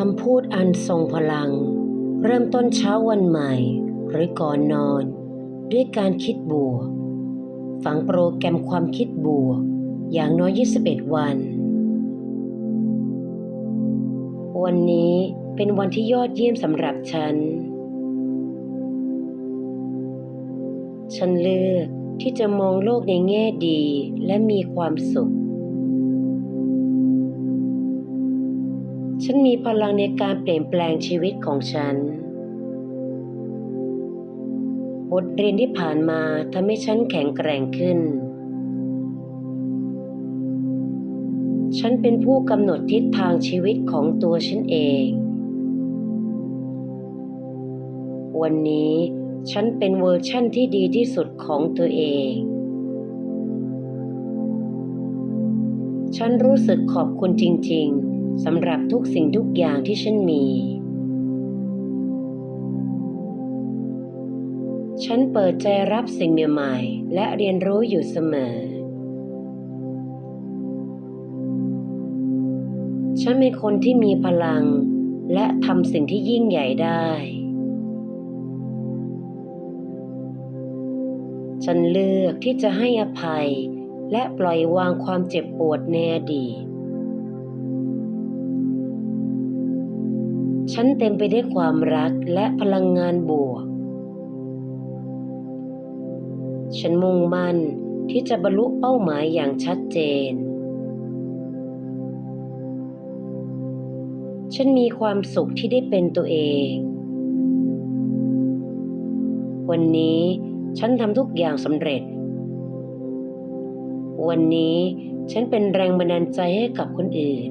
คำพูดอันทรงพลัง เริ่มต้นเช้าวันใหม่ หรือก่อนนอน ด้วยการคิดบวก ฝังโปรแกรมความคิดบวก อย่างน้อย 21 วัน วันนี้เป็นวันที่ยอดเยี่ยมสำหรับฉัน ฉันเลือกที่จะมองโลกในแง่ดีและมีความสุข ฉันมีพลังในการเปลี่ยนแปลงชีวิตของฉัน บทเรียนที่ผ่านมาทำให้ฉันแข็งแกร่งขึ้น ฉันเป็นผู้กำหนดทิศทางชีวิตของตัวฉันเอง วันนี้ฉันเป็นเวอร์ชั่นที่ดีที่สุดของตัวเอง ฉันรู้สึกขอบคุณจริง ๆ สำหรับทุกสิ่งทุกอย่างที่ฉันมี ฉันเปิดใจรับสิ่งใหม่ๆ และเรียนรู้อยู่เสมอ ฉันเป็นคนที่มีพลัง และทำสิ่งที่ยิ่งใหญ่ได้ ฉันเลือกที่จะให้อภัย และปล่อยวางความเจ็บปวดในอดีต ฉันเต็มไปด้วยความรักและพลังงานบวก ฉันมุ่งมั่นที่จะบรรลุเป้าหมายอย่างชัดเจน ฉันมีความสุขที่ได้เป็นตัวเอง วันนี้ฉันทำทุกอย่างสำเร็จ วันนี้ฉันเป็นแรงบันดาลใจให้กับคนอื่น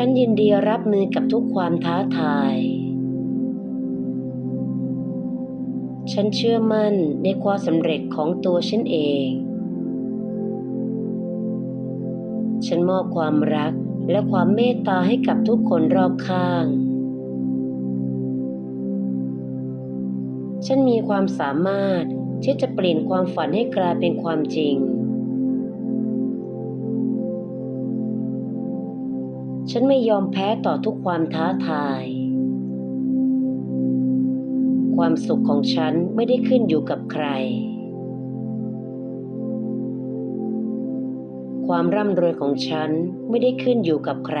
ฉันยินดีรับมือกับทุกความท้าทาย ฉันเชื่อมั่นในความสำเร็จของตัวฉันเอง ฉันมอบความรักและความเมตตาให้กับทุกคนรอบข้าง ฉันมีความสามารถที่จะเปลี่ยนความฝันให้กลายเป็นความจริง ฉันไม่ยอมแพ้ต่อทุกความท้าทาย ความสุขของฉันไม่ได้ขึ้นอยู่กับใคร ความร่ำรวยของฉันไม่ได้ขึ้นอยู่กับใคร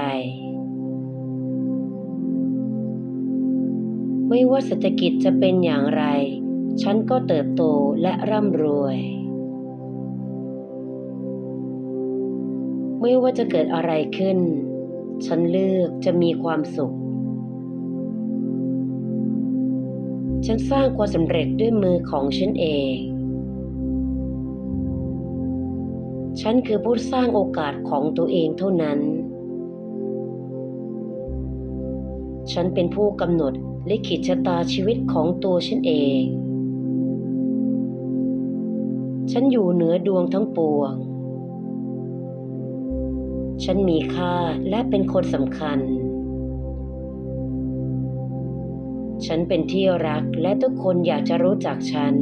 ไม่ว่าเศรษฐกิจจะเป็นอย่างไร ฉันก็เติบโตและร่ำรวยไม่ว่าจะเกิดอะไรขึ้น ฉันเลือกจะมีความสุข ฉันสร้างความสำเร็จด้วยมือของฉันเอง ฉันคือผู้สร้างโอกาสของตัวเองเท่านั้น ฉันเป็นผู้กำหนดลิขิตชะตาชีวิตของตัวฉันเอง ฉันอยู่เหนือดวงทั้งปวง ฉันมีค่าและเป็นคนสำคัญ ฉันเป็นที่รักและทุกคนอยากจะรู้จักฉัน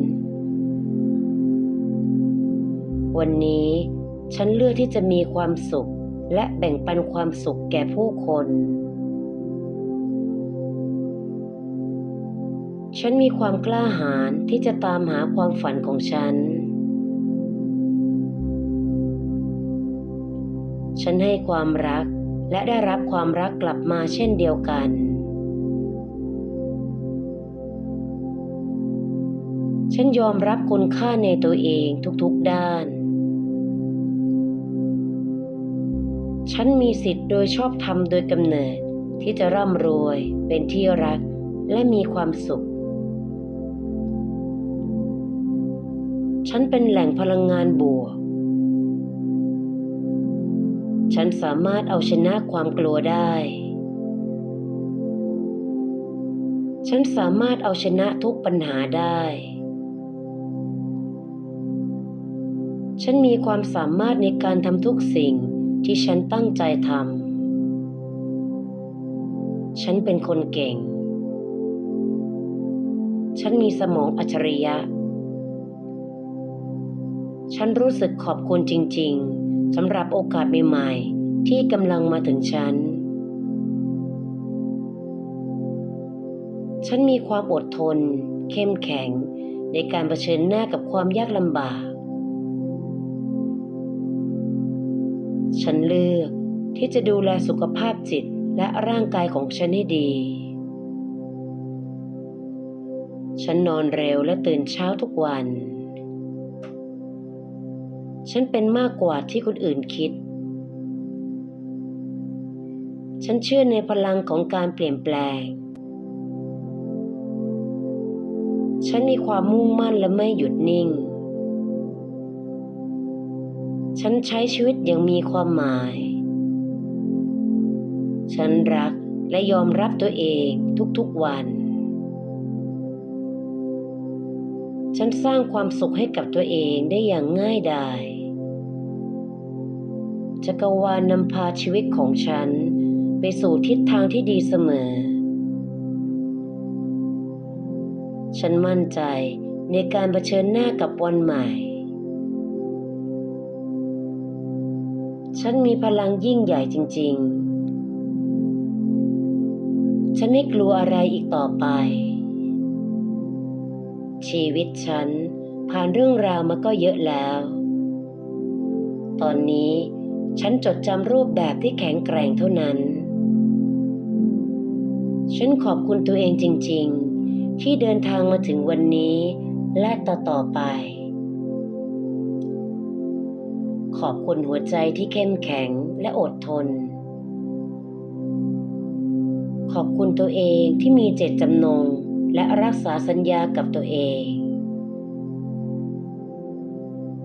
วันนี้ฉันเลือกที่จะมีความสุขและแบ่งปันความสุขแก่ผู้คน ฉันมีความกล้าหาญที่จะตามหาความฝันของฉัน ฉันให้ความรักและได้รับความรักกลับมาเช่นเดียวกัน ฉันยอมรับคุณค่าในตัวเองทุกๆด้าน ฉันมีสิทธิ์โดยชอบธรรมโดยกำเนิดที่จะร่ำรวยเป็นที่รักและมีความสุข ฉันเป็นแหล่งพลังงานบวก ฉันสามารถเอาชนะความกลัวได้ ฉันสามารถเอาชนะทุกปัญหาได้ ฉันมีความสามารถในการทำทุกสิ่งที่ฉันตั้งใจทำ ฉันเป็นคนเก่ง ฉันมีสมองอัจฉริยะ ฉันรู้สึกขอบคุณจริง ๆ สำหรับโอกาสใหม่ๆ ที่กำลังมาถึงฉัน ฉันมีความอดทน เข้มแข็ง ในการเผชิญหน้ากับความยากลำบาก ฉันเลือกที่จะดูแลสุขภาพจิตและร่างกายของฉันให้ดี ฉันนอนเร็วและตื่นเช้าทุกวัน ฉันเป็นมากกว่าที่คนอื่นคิด ฉันเชื่อในพลังของการเปลี่ยนแปลง ฉันมีความมุ่งมั่นและไม่หยุดนิ่ง ฉันใช้ชีวิตอย่างมีความหมาย ฉันรักและยอมรับตัวเองทุกๆวัน ฉันสร้างความสุขให้กับตัวเองได้อย่างง่ายดาย จักรวาลนำพาชีวิตของฉัน ไปสู่ทิศทางที่ดีเสมอ ฉันมั่นใจในการเผชิญหน้ากับวันใหม่ ฉันมีพลังยิ่งใหญ่จริง ๆ ฉันไม่กลัวอะไรอีกต่อไป ชีวิตฉันผ่านเรื่องราวมาก็เยอะแล้ว ตอนนี้ ฉันจดจำรูปแบบที่แข็งแกร่งเท่านั้น ฉันขอบคุณตัวเองจริง ๆ ที่เดินทางมาถึงวันนี้และต่อต่อไป ขอบคุณหัวใจที่เข้มแข็งและอดทน ขอบคุณตัวเองที่มีเจตจำนงและรักษาสัญญากับตัวเอง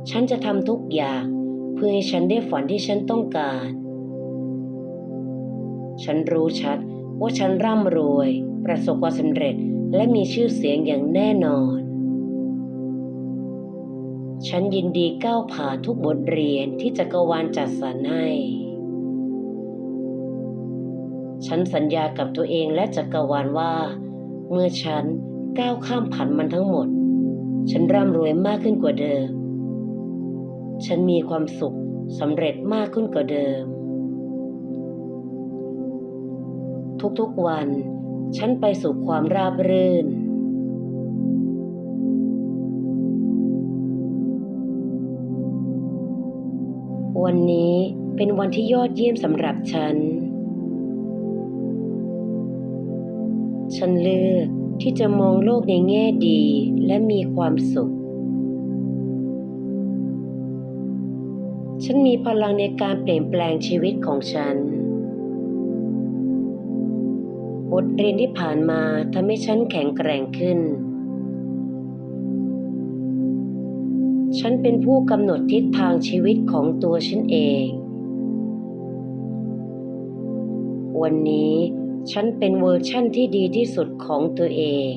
ฉันจะทำทุกอย่าง พื่อให้ฉันได้ฝันที่ฉันต้องการ ฉันรู้ชัดว่าฉันร่ำรวย ประสบความสำเร็จและมีชื่อเสียงอย่างแน่นอน ฉันยินดีก้าวผ่านทุกบทเรียนที่จักรวาลจัดสรรให้ ฉันสัญญากับตัวเองและจักรวาลว่า เมื่อฉันก้าวข้ามผ่านมันทั้งหมด ฉันร่ำรวยมากขึ้นกว่าเดิม ฉันมีความสุขสำเร็จมากขึ้นกว่าเดิม ทุกๆวัน ฉันไปสู่ความราบรื่น วันนี้เป็นวันที่ยอดเยี่ยมสำหรับฉัน ฉันเลือกที่จะมองโลกในแง่ดีและมีความสุข ฉันมีพลังในการเปลี่ยนแปลงชีวิตของฉัน บทเรียนที่ผ่านมาทำให้ฉันแข็งแกร่งขึ้น ฉันเป็นผู้กำหนดทิศทางชีวิตของตัวฉันเอง วันนี้ฉันเป็นเวอร์ชั่นที่ดีที่สุดของตัวเอง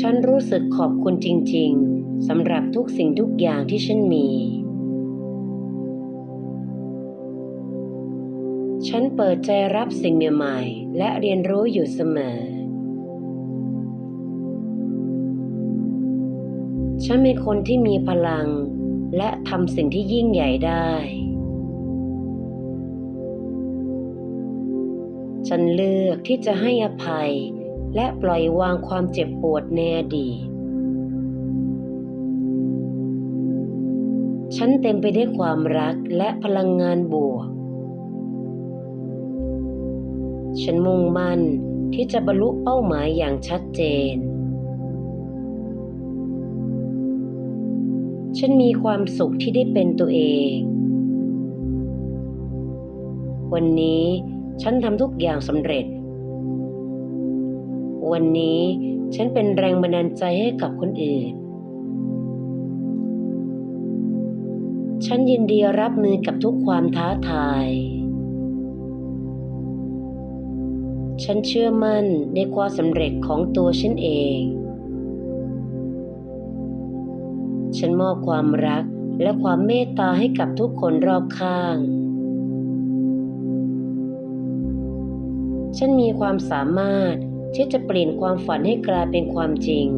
ฉันรู้สึกขอบคุณจริง ๆ สำหรับทุกสิ่งทุกอย่างที่ฉันมี ฉันเปิดใจรับสิ่งใหม่ๆ และเรียนรู้อยู่เสมอ ฉันเป็นคนที่มีพลัง และทำสิ่งที่ยิ่งใหญ่ได้ ฉันเลือกที่จะให้อภัยและปล่อยวางความเจ็บปวดในอดีต ฉันเต็มไปด้วยความรักและพลังงานบวก ฉันมุ่งมั่นที่จะบรรลุเป้าหมายอย่างชัดเจน ฉันมีความสุขที่ได้เป็นตัวเอง วันนี้ฉันทำทุกอย่างสำเร็จ วันนี้ฉันเป็นแรงบันดาลใจให้กับคนอื่น ฉันยินดีรับมือกับทุกความท้าทาย ฉันเชื่อมั่นในความสำเร็จของตัวฉันเอง ฉันมอบความรักและความเมตตาให้กับทุกคนรอบข้าง ฉันมีความสามารถที่จะเปลี่ยนความฝันให้กลายเป็นความจริง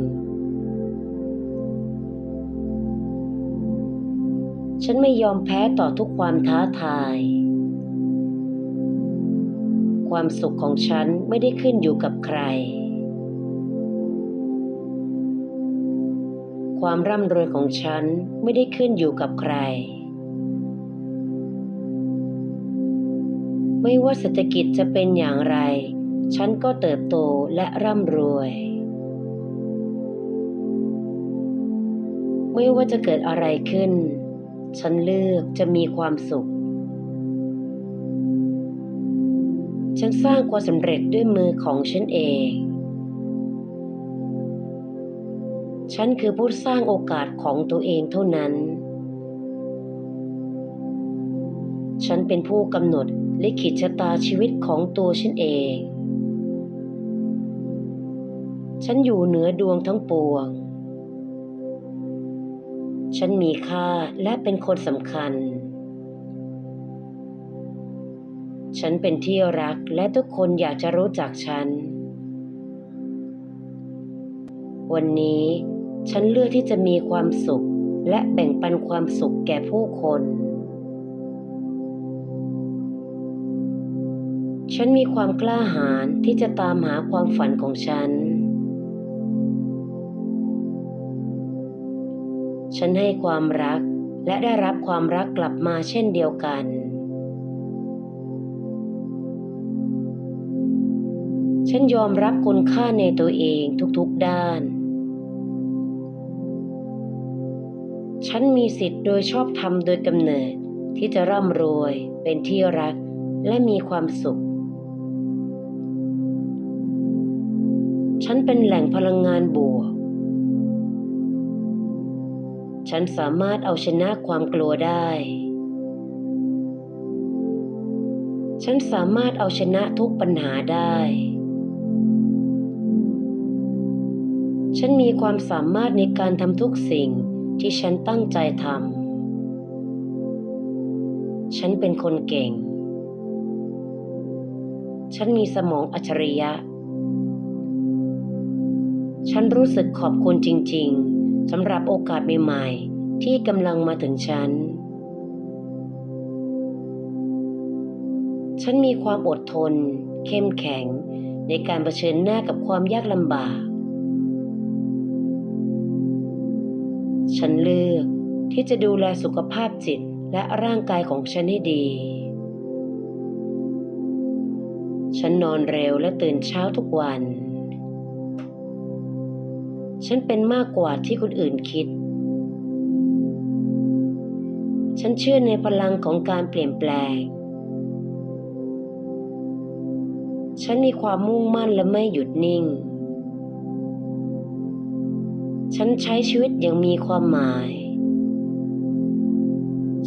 ฉันไม่ยอมแพ้ต่อทุกความท้าทาย ความสุขของฉันไม่ได้ขึ้นอยู่กับใคร ความร่ำรวยของฉันไม่ได้ขึ้นอยู่กับใคร ไม่ว่าเศรษฐกิจจะเป็นอย่างไร ฉันก็เติบโตและร่ำรวยไม่ว่าจะเกิดอะไรขึ้น ฉันเลือกจะมีความสุข ฉันสร้างความสำเร็จด้วยมือของฉันเอง ฉันคือผู้สร้างโอกาสของตัวเองเท่านั้น ฉันเป็นผู้กำหนดลิขิตชะตาชีวิตของตัวฉันเอง ฉันอยู่เหนือดวงทั้งปวง ฉันมีค่าและเป็นคนสำคัญ ฉันเป็นที่รักและทุกคนอยากจะรู้จักฉัน วันนี้ฉันเลือกที่จะมีความสุขและแบ่งปันความสุขแก่ผู้คน ฉันมีความกล้าหาญที่จะตามหาความฝันของฉัน ฉันให้ความรักและได้รับความรักกลับมาเช่นเดียวกัน ฉันยอมรับคุณค่าในตัวเองทุกๆด้าน ฉันมีสิทธิ์โดยชอบธรรมโดยกำเนิดที่จะร่ำรวยเป็นที่รักและมีความสุข ฉันเป็นแหล่งพลังงานบวก ฉันสามารถเอาชนะความกลัวได้ ฉันสามารถเอาชนะทุกปัญหาได้ ฉันมีความสามารถในการทำทุกสิ่งที่ฉันตั้งใจทำ ฉันเป็นคนเก่ง ฉันมีสมองอัจฉริยะ ฉันรู้สึกขอบคุณจริง ๆ สำหรับโอกาสใหม่ๆที่กำลังมาถึงฉัน ฉันมีความอดทน เข้มแข็ง ในการเผชิญหน้ากับความยากลำบาก ฉันเลือกที่จะดูแลสุขภาพจิตและร่างกายของฉันให้ดี ฉันนอนเร็วและตื่นเช้าทุกวัน ฉันเป็นมากกว่าที่คนอื่นคิด ฉันเชื่อในพลังของการเปลี่ยนแปลง ฉันมีความมุ่งมั่นและไม่หยุดนิ่ง ฉันใช้ชีวิตอย่างมีความหมาย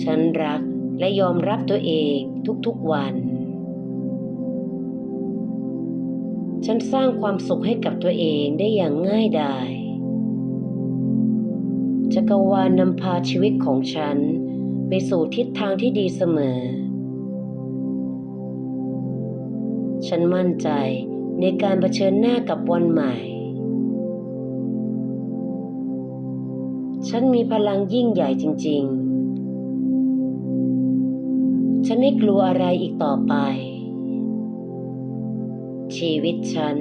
ฉันรักและยอมรับตัวเองทุกๆวัน ฉันสร้างความสุขให้กับตัวเองได้อย่างง่ายดาย จักรวาลนำพาชีวิตของฉัน ไปสู่ทิศทางที่ดีเสมอ ฉันมั่นใจในการเผชิญหน้ากับวันใหม่ ฉันมีพลังยิ่งใหญ่จริง ๆ ฉันไม่กลัวอะไรอีกต่อไป ชีวิตฉัน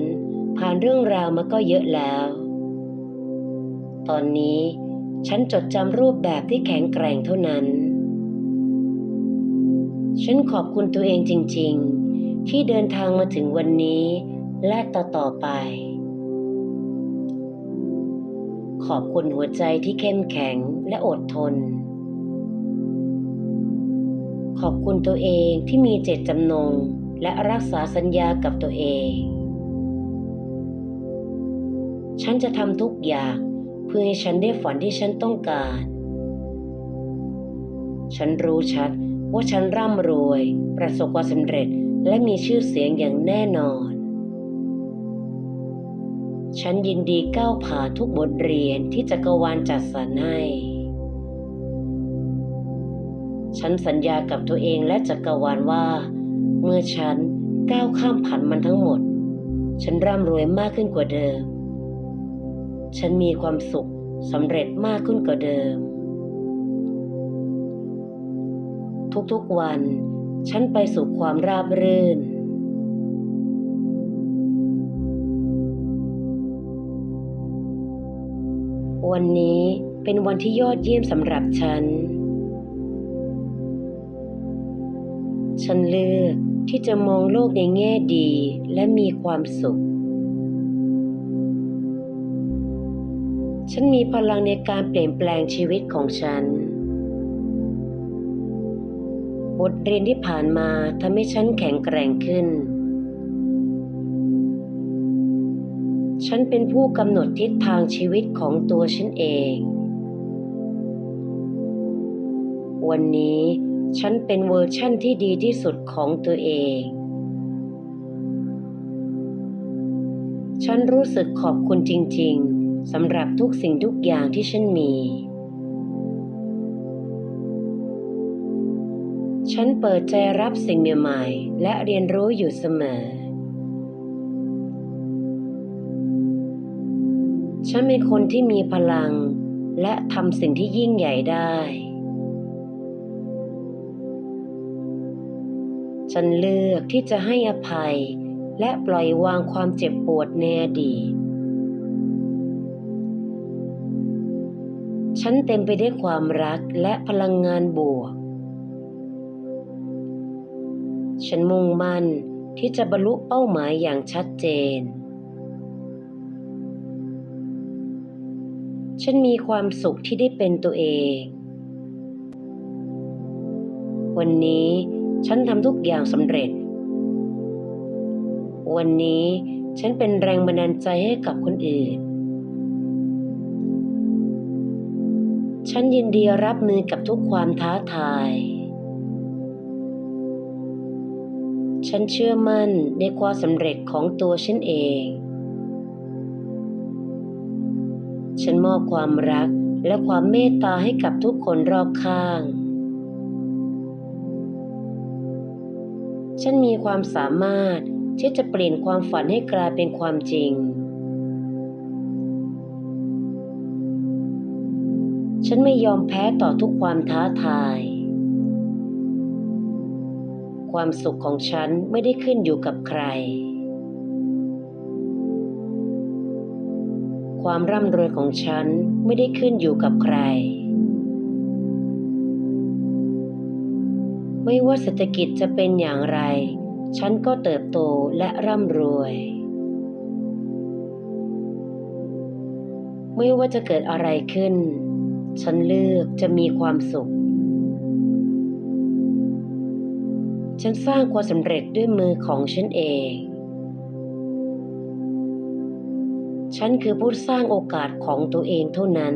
ผ่านเรื่องราวมาก็เยอะแล้ว ตอนนี้ ฉันจดจำรูปแบบที่แข็งแกร่งเท่านั้น ฉันขอบคุณตัวเองจริง ๆ ที่เดินทางมาถึงวันนี้ และต่อๆไป ขอบคุณหัวใจที่เข้มแข็งและอดทน ขอบคุณตัวเองที่มีเจตจำนง และรักษาสัญญากับตัวเอง ฉันจะทำทุกอย่าง เพื่อให้ฉันได้ฝันที่ฉันต้องการ ฉันรู้ชัดว่าฉันร่ำรวย ประสบความสำเร็จและมีชื่อเสียงอย่างแน่นอน ฉันยินดีก้าวผ่านทุกบทเรียนที่จักรวาลจัดสรรให้ ฉันสัญญากับตัวเองและจักรวาลว่า เมื่อฉันก้าวข้ามผ่านมันทั้งหมด ฉันร่ำรวยมากขึ้นกว่าเดิม ฉันมีความสุขสำเร็จมากขึ้นกว่าเดิม ทุกๆวัน ฉันไปสู่ความราบรื่น วันนี้เป็นวันที่ยอดเยี่ยมสำหรับฉัน ฉันเลือกที่จะมองโลกในแง่ดีและมีความสุข ฉันมีพลังในการเปลี่ยนแปลงชีวิตของฉัน บทเรียนที่ผ่านมาทำให้ฉันแข็งแกร่งขึ้น ฉันเป็นผู้กำหนดทิศทางชีวิตของตัวฉันเอง วันนี้ฉันเป็นเวอร์ชั่นที่ดีที่สุดของตัวเอง ฉันรู้สึกขอบคุณจริง ๆ สำหรับทุกสิ่งทุกอย่างที่ฉันมี ฉันเปิดใจรับสิ่งใหม่ๆและเรียนรู้อยู่เสมอ ฉันเป็นคนที่มีพลังและทำสิ่งที่ยิ่งใหญ่ได้ ฉันเลือกที่จะให้อภัยและปล่อยวางความเจ็บปวดในอดีต ฉันเต็มไปด้วยความรักและพลังงานบวก ฉันมุ่งมั่นที่จะบรรลุเป้าหมายอย่างชัดเจน ฉันมีความสุขที่ได้เป็นตัวเอง วันนี้ฉันทำทุกอย่างสำเร็จ วันนี้ฉันเป็นแรงบันดาลใจให้กับคนอื่น ฉันยินดีรับมือกับทุกความท้าทาย ฉันเชื่อมั่นในความสำเร็จของตัวฉันเอง ฉันมอบความรักและความเมตตาให้กับทุกคนรอบข้าง ฉันมีความสามารถที่จะเปลี่ยนความฝันให้กลายเป็นความจริง ฉันไม่ยอมแพ้ต่อทุกความท้าทาย ความสุขของฉันไม่ได้ขึ้นอยู่กับใคร ความร่ำรวยของฉันไม่ได้ขึ้นอยู่กับใคร ไม่ว่าเศรษฐกิจจะเป็นอย่างไร ฉันก็เติบโตและร่ำรวยไม่ว่าจะเกิดอะไรขึ้น ฉันเลือกจะมีความสุข ฉันสร้างความสำเร็จด้วยมือของฉันเอง ฉันคือผู้สร้างโอกาสของตัวเองเท่านั้น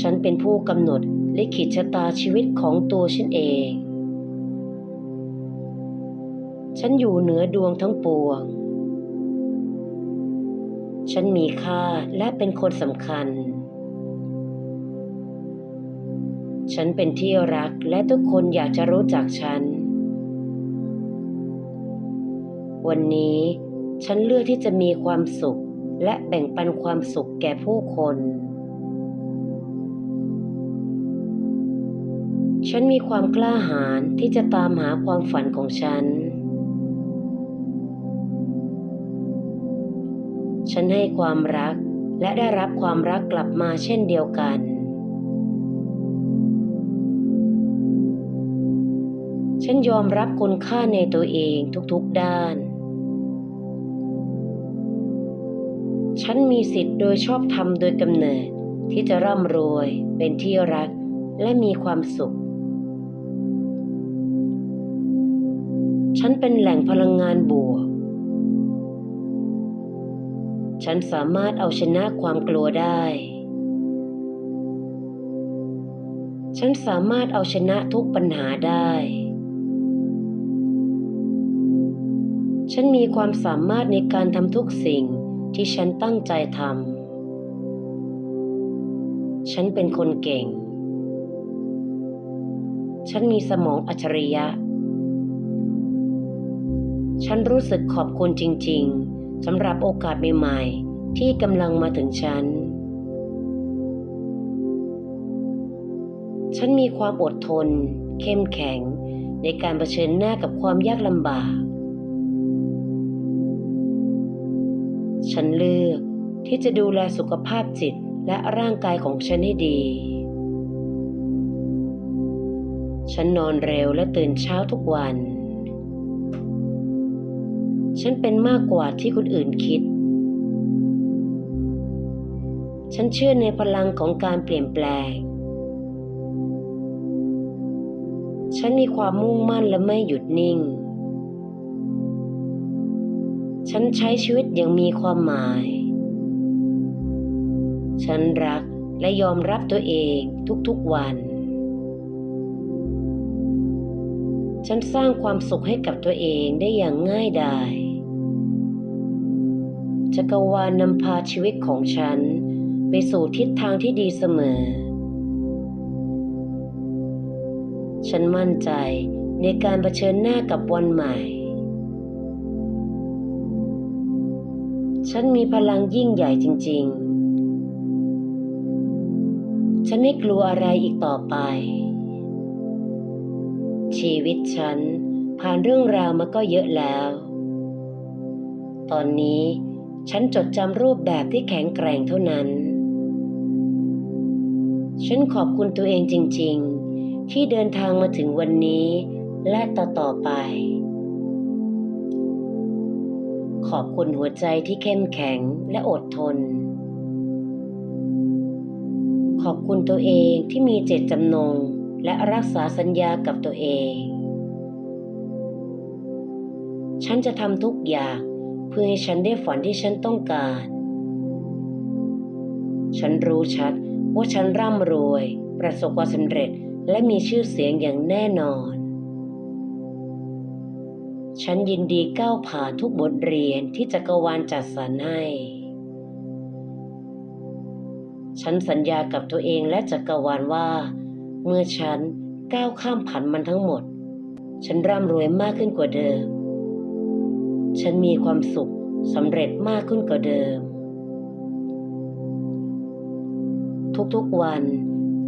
ฉันเป็นผู้กำหนดลิขิตชะตาชีวิตของตัวฉันเอง ฉันอยู่เหนือดวงทั้งปวง ฉันมีค่าและเป็นคนสำคัญ ฉันเป็นที่รักและทุกคนอยากจะรู้จักฉัน วันนี้ฉันเลือกที่จะมีความสุขและแบ่งปันความสุขแก่ผู้คน ฉันมีความกล้าหาญที่จะตามหาความฝันของฉัน ฉันให้ความรักและได้รับความรักกลับมาเช่นเดียวกัน ฉันยอมรับคุณค่าในตัวเองทุกๆด้าน ฉันมีสิทธิ์โดยชอบธรรมโดยกำเนิดที่จะร่ำรวยเป็นที่รักและมีความสุข ฉันเป็นแหล่งพลังงานบวก ฉันสามารถเอาชนะความกลัวได้ ฉันสามารถเอาชนะทุกปัญหาได้ ฉันมีความสามารถในการทำทุกสิ่งที่ฉันตั้งใจทำ ฉันเป็นคนเก่ง ฉันมีสมองอัจฉริยะ ฉันรู้สึกขอบคุณจริง ๆ สำหรับโอกาสใหม่ๆ ที่กำลังมาถึงฉัน ฉันมีความอดทน เข้มแข็ง ในการเผชิญหน้ากับความยากลำบาก ฉันเลือกที่จะดูแลสุขภาพจิตและร่างกายของฉันให้ดี ฉันนอนเร็วและตื่นเช้าทุกวัน ฉันเป็นมากกว่าที่คนอื่นคิด ฉันเชื่อในพลังของการเปลี่ยนแปลง ฉันมีความมุ่งมั่นและไม่หยุดนิ่ง ฉันใช้ชีวิตอย่างมีความหมาย ฉันรักและยอมรับตัวเองทุกๆวัน ฉันสร้างความสุขให้กับตัวเองได้อย่างง่ายดาย จักรวาลนำพาชีวิตของฉัน ไปสู่ทิศทางที่ดีเสมอ ฉันมั่นใจในการเผชิญหน้ากับวันใหม่ ฉันมีพลังยิ่งใหญ่จริง ๆ ฉันไม่กลัวอะไรอีกต่อไป ชีวิตฉันผ่านเรื่องราวมาก็เยอะแล้ว ตอนนี้ ฉันจดจำรูปแบบที่แข็งแกร่งเท่านั้น ฉันขอบคุณตัวเองจริง ๆ ที่เดินทางมาถึงวันนี้และต่อๆไป ขอบคุณหัวใจที่เข้มแข็งและอดทน ขอบคุณตัวเองที่มีเจตจำนงและรักษาสัญญากับตัวเอง ฉันจะทำทุกอย่าง เพื่อให้ฉันได้ฝันที่ฉันต้องการ ฉันรู้ชัดว่าฉันร่ำรวย ประสบความสำเร็จและมีชื่อเสียงอย่างแน่นอน ฉันยินดีก้าวผ่านทุกบทเรียนที่จักรวาลจัดสรรให้ ฉันสัญญากับตัวเองและจักรวาลว่า เมื่อฉันก้าวข้ามผ่านมันทั้งหมด ฉันร่ำรวยมากขึ้นกว่าเดิม ฉันมีความสุขสำเร็จมากขึ้นกว่าเดิม ทุกๆวัน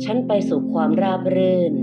ฉันไปสู่ความราบรื่น